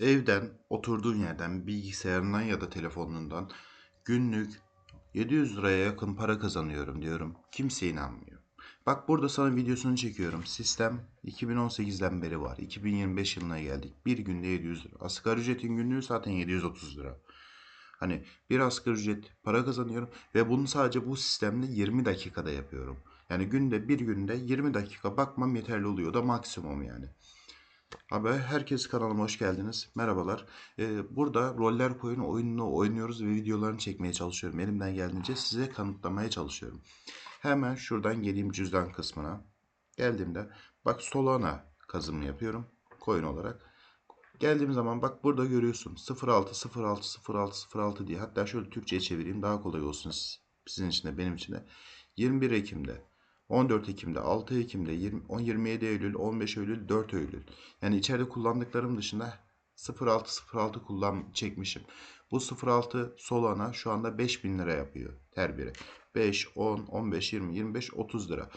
Evden, oturduğun yerden, bilgisayarından ya da telefonundan günlük 700 liraya yakın para kazanıyorum diyorum. Kimse inanmıyor. Bak burada sana videosunu çekiyorum. Sistem 2018'den beri var. 2025 yılına geldik. Bir günde 700 lira. Asgari ücretin günlüğü zaten 730 lira. Hani bir asgari ücret para kazanıyorum ve bunu sadece bu sistemde 20 dakikada yapıyorum. Yani günde bir günde 20 dakika bakmam yeterli oluyor. Da maksimum yani. Abi herkes kanalıma hoş geldiniz. Merhabalar. Ee, burada roller koyun oyununu oynuyoruz ve videolarını çekmeye çalışıyorum. Elimden geldiğince size kanıtlamaya çalışıyorum. Hemen şuradan geleyim cüzdan kısmına. Geldiğimde bak Solana kazımı yapıyorum coin olarak. Geldiğim zaman bak burada görüyorsun 06 06 06 06 diye. Hatta şöyle Türkçe'ye çevireyim daha kolay olsun sizin için de benim için de. 21 Ekim'de 14 Ekim'de, 6 Ekim'de, 20, 27 Eylül, 15 Eylül, 4 Eylül. Yani içeride kullandıklarım dışında 0606 kullan çekmişim. Bu 06 Solana şu anda 5000 lira yapıyor her biri. 5, 10, 15, 20, 25, 30 lira.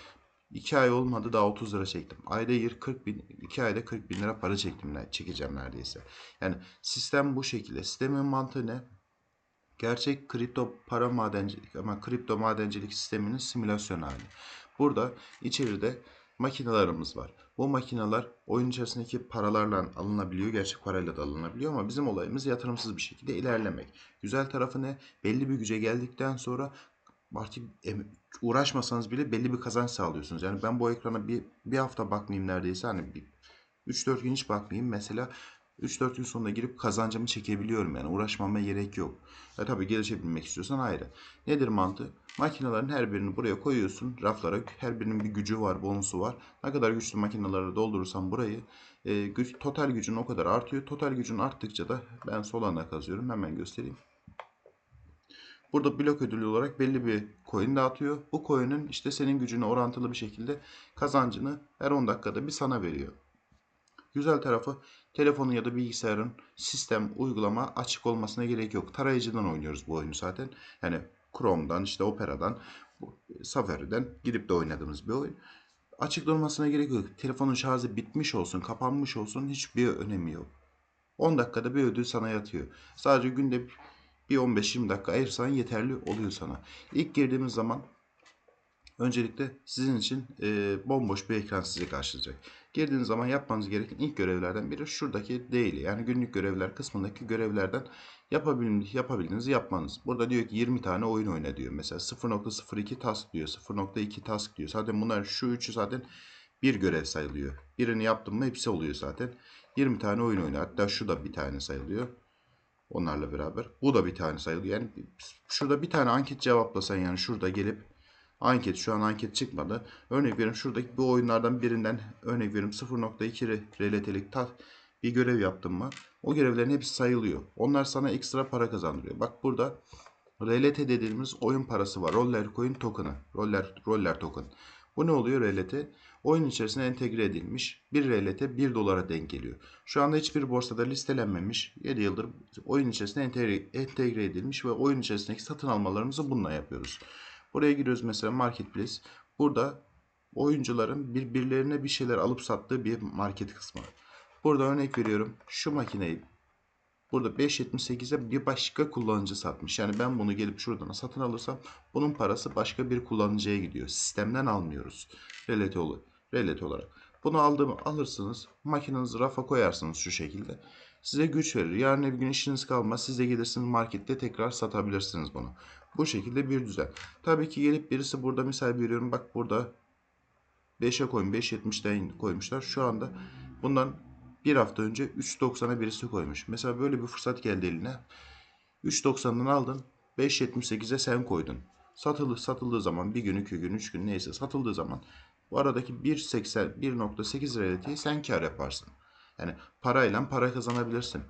2 ay olmadı daha 30 lira çektim. Ayda 40 bin, 2 ayda 40 bin lira para çektim, çekeceğim neredeyse. Yani sistem bu şekilde. Sistemin mantığı ne? Gerçek kripto para madencilik ama kripto madencilik sisteminin simülasyon hali. Burada içeride makinelerimiz var. Bu makineler oyun içerisindeki paralarla alınabiliyor. Gerçek parayla da alınabiliyor ama bizim olayımız yatırımsız bir şekilde ilerlemek. Güzel tarafı ne? Belli bir güce geldikten sonra artık uğraşmasanız bile belli bir kazanç sağlıyorsunuz. Yani ben bu ekrana bir, bir hafta bakmayayım neredeyse hani bir 3-4 gün hiç bakmayayım. Mesela 3-4 gün sonunda girip kazancımı çekebiliyorum yani uğraşmama gerek yok. E tabi gelişebilmek istiyorsan ayrı. Nedir mantığı? Makinelerin her birini buraya koyuyorsun raflara. Her birinin bir gücü var, bonusu var. Ne kadar güçlü makineleri doldurursan burayı e, güç, total gücün o kadar artıyor. Total gücün arttıkça da ben Solana kazıyorum. Hemen göstereyim. Burada blok ödülü olarak belli bir coin dağıtıyor. Bu coin'in işte senin gücüne orantılı bir şekilde kazancını her 10 dakikada bir sana veriyor. Güzel tarafı telefonun ya da bilgisayarın sistem, uygulama açık olmasına gerek yok. Tarayıcıdan oynuyoruz bu oyunu zaten. Yani Chrome'dan, işte Opera'dan, Safari'den gidip de oynadığımız bir oyun. Açık durmasına gerek yok. Telefonun şarjı bitmiş olsun, kapanmış olsun hiçbir önemi yok. 10 dakikada bir ödül sana yatıyor. Sadece günde bir 15-20 dakika ayırsan yeterli oluyor sana. İlk girdiğimiz zaman öncelikle sizin için e, bomboş bir ekran sizi karşılayacak. Girdiğiniz zaman yapmanız gereken ilk görevlerden biri şuradaki daily yani günlük görevler kısmındaki görevlerden yapabildiğiniz, yapabildiğinizi yapmanız. Burada diyor ki 20 tane oyun oyna diyor. Mesela 0.02 task diyor, 0.2 task diyor. Zaten bunlar şu üçü zaten bir görev sayılıyor. Birini yaptım mı hepsi oluyor zaten. 20 tane oyun oyna. Hatta şu da bir tane sayılıyor. Onlarla beraber. Bu da bir tane sayılıyor. Yani şurada bir tane anket cevaplasan yani şurada gelip anket şu an anket çıkmadı. Örnek veriyorum şuradaki bu oyunlardan birinden örnek veriyorum 0.2 reletelik ta bir görev yaptım mı o görevlerin hepsi sayılıyor. Onlar sana ekstra para kazandırıyor. Bak burada RLT dediğimiz oyun parası var. Roller Coin token'ı. Roller, roller token. Bu ne oluyor RLT? Oyun içerisine entegre edilmiş. Bir RLT 1 dolara denk geliyor. Şu anda hiçbir borsada listelenmemiş. 7 yıldır oyun içerisine entegre, entegre edilmiş ve oyun içerisindeki satın almalarımızı bununla yapıyoruz. Buraya giriyoruz mesela Marketplace. Burada oyuncuların birbirlerine bir şeyler alıp sattığı bir market kısmı. Burada örnek veriyorum. Şu makineyi burada 5.78'e bir başka kullanıcı satmış. Yani ben bunu gelip şuradan satın alırsam bunun parası başka bir kullanıcıya gidiyor. Sistemden almıyoruz. Relate, relate olarak. Bunu aldığımı alırsınız. Makinenizi rafa koyarsınız şu şekilde. Size güç verir. Yarın bir gün işiniz kalmaz. Siz de gelirsiniz markette tekrar satabilirsiniz bunu. Bu şekilde bir düzen. Tabii ki gelip birisi burada misal veriyorum. Bak burada 5'e koyun. 5.70'den koymuşlar. Şu anda bundan bir hafta önce 3.90'a birisi koymuş. Mesela böyle bir fırsat geldi eline. 3.90'dan aldın. 5.78'e sen koydun. Satıldı, satıldığı zaman bir gün, iki gün, üç gün neyse satıldığı zaman bu aradaki 1.80, 1.8 realiteyi sen kar yaparsın. Yani parayla para kazanabilirsin.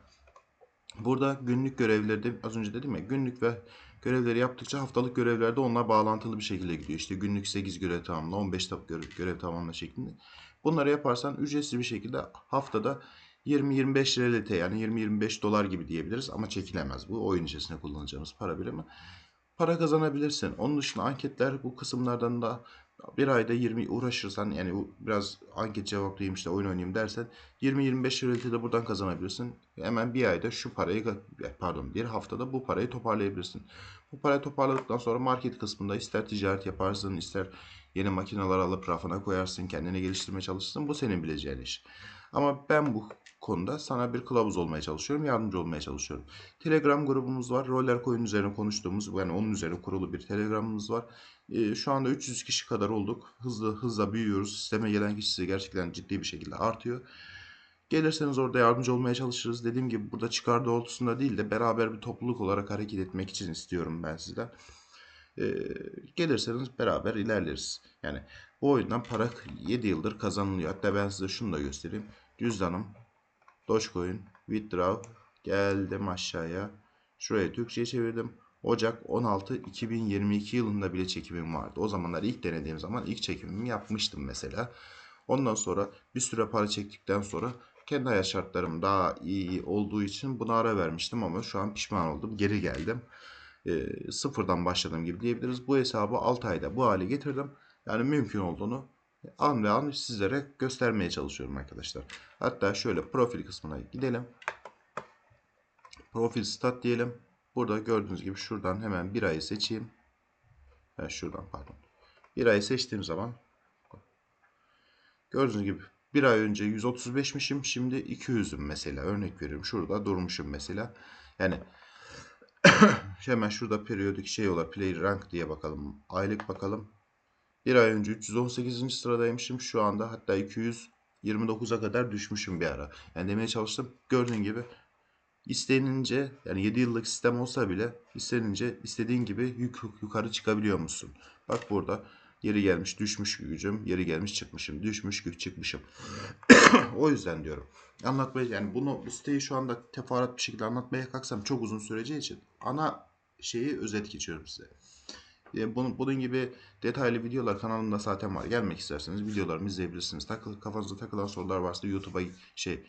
Burada günlük görevleri az önce dedim ya günlük ve görevleri yaptıkça haftalık görevlerde onlar bağlantılı bir şekilde gidiyor. İşte günlük 8 görev tamamla 15 görev, görev tamamla şeklinde. Bunları yaparsan ücretsiz bir şekilde haftada 20-25 realite yani 20-25 dolar gibi diyebiliriz ama çekilemez bu oyun içerisinde kullanacağımız para birimi. Para kazanabilirsin. Onun dışında anketler bu kısımlardan da bir ayda 20 uğraşırsan yani biraz anket cevaplayayım işte oyun oynayayım dersen 20-25 realty de buradan kazanabilirsin. Hemen bir ayda şu parayı pardon bir haftada bu parayı toparlayabilirsin. Bu parayı toparladıktan sonra market kısmında ister ticaret yaparsın ister yeni makineler alıp rafına koyarsın kendini geliştirmeye çalışırsın bu senin bileceğin iş. Ama ben bu konuda sana bir kılavuz olmaya çalışıyorum, yardımcı olmaya çalışıyorum. Telegram grubumuz var. Roller coin üzerine konuştuğumuz, yani onun üzerine kurulu bir telegramımız var. Ee, şu anda 300 kişi kadar olduk. Hızlı hızla büyüyoruz. Sisteme gelen kişi sayısı gerçekten ciddi bir şekilde artıyor. Gelirseniz orada yardımcı olmaya çalışırız. Dediğim gibi burada çıkar doğrultusunda değil de beraber bir topluluk olarak hareket etmek için istiyorum ben sizden. Ee, gelirseniz beraber ilerleriz. Yani bu oyundan para 7 yıldır kazanılıyor. Hatta ben size şunu da göstereyim. Cüzdanım, Dogecoin, Withdraw, geldim aşağıya. Şuraya Türkçe'ye çevirdim. Ocak 16 2022 yılında bile çekimim vardı. O zamanlar ilk denediğim zaman ilk çekimimi yapmıştım mesela. Ondan sonra bir süre para çektikten sonra kendi hayat şartlarım daha iyi olduğu için buna ara vermiştim ama şu an pişman oldum. Geri geldim. Ee, sıfırdan başladığım gibi diyebiliriz. Bu hesabı 6 ayda bu hale getirdim. Yani mümkün olduğunu an ve an sizlere göstermeye çalışıyorum arkadaşlar. Hatta şöyle profil kısmına gidelim. Profil stat diyelim. Burada gördüğünüz gibi şuradan hemen bir ayı seçeyim. Ha, şuradan pardon. Bir ayı seçtiğim zaman gördüğünüz gibi bir ay önce 135'mişim şimdi 200'üm mesela örnek veriyorum. Şurada durmuşum mesela. Yani hemen şurada periyodik şey olarak play rank diye bakalım. Aylık bakalım. Bir ay önce 318. sıradaymışım. Şu anda hatta 229'a kadar düşmüşüm bir ara. Yani demeye çalıştım. Gördüğün gibi istenince yani 7 yıllık sistem olsa bile istenince istediğin gibi yuk yukarı çıkabiliyor musun? Bak burada yeri gelmiş düşmüş gücüm, yeri gelmiş çıkmışım, düşmüş güç çıkmışım. o yüzden diyorum. Anlatmaya yani bunu bu siteyi şu anda teferruat bir şekilde anlatmaya kalksam çok uzun süreceği için ana şeyi özet geçiyorum size. E, Bunun, bunun gibi detaylı videolar kanalımda zaten var. Gelmek isterseniz videolarımı izleyebilirsiniz. Takıl, kafanıza takılan sorular varsa YouTube'a şey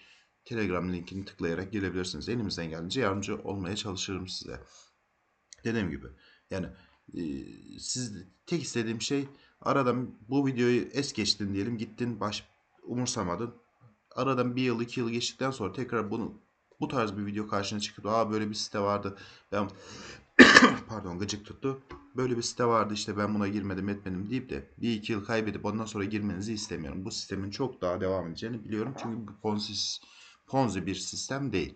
Telegram linkini tıklayarak gelebilirsiniz. Elimizden geldiğince yardımcı olmaya çalışırım size. Dediğim gibi yani siz tek istediğim şey aradan bu videoyu es geçtin diyelim gittin baş umursamadın. Aradan bir yıl iki yıl geçtikten sonra tekrar bunu bu tarz bir video karşına çıkıp aa böyle bir site vardı ben pardon gıcık tuttu. Böyle bir site vardı işte ben buna girmedim etmedim deyip de bir iki yıl kaybedip ondan sonra girmenizi istemiyorum. Bu sistemin çok daha devam edeceğini biliyorum. Çünkü bu Ponzi, Ponzi bir sistem değil.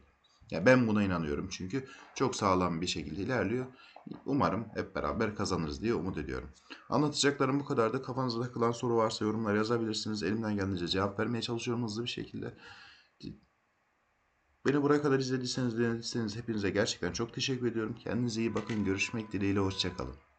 Ya ben buna inanıyorum çünkü çok sağlam bir şekilde ilerliyor. Umarım hep beraber kazanırız diye umut ediyorum. Anlatacaklarım bu kadardı. Kafanıza takılan soru varsa yorumlara yazabilirsiniz. Elimden geldiğince cevap vermeye çalışıyorum hızlı bir şekilde. Beni buraya kadar izlediyseniz, dinlediyseniz hepinize gerçekten çok teşekkür ediyorum. Kendinize iyi bakın. Görüşmek dileğiyle. Hoşçakalın.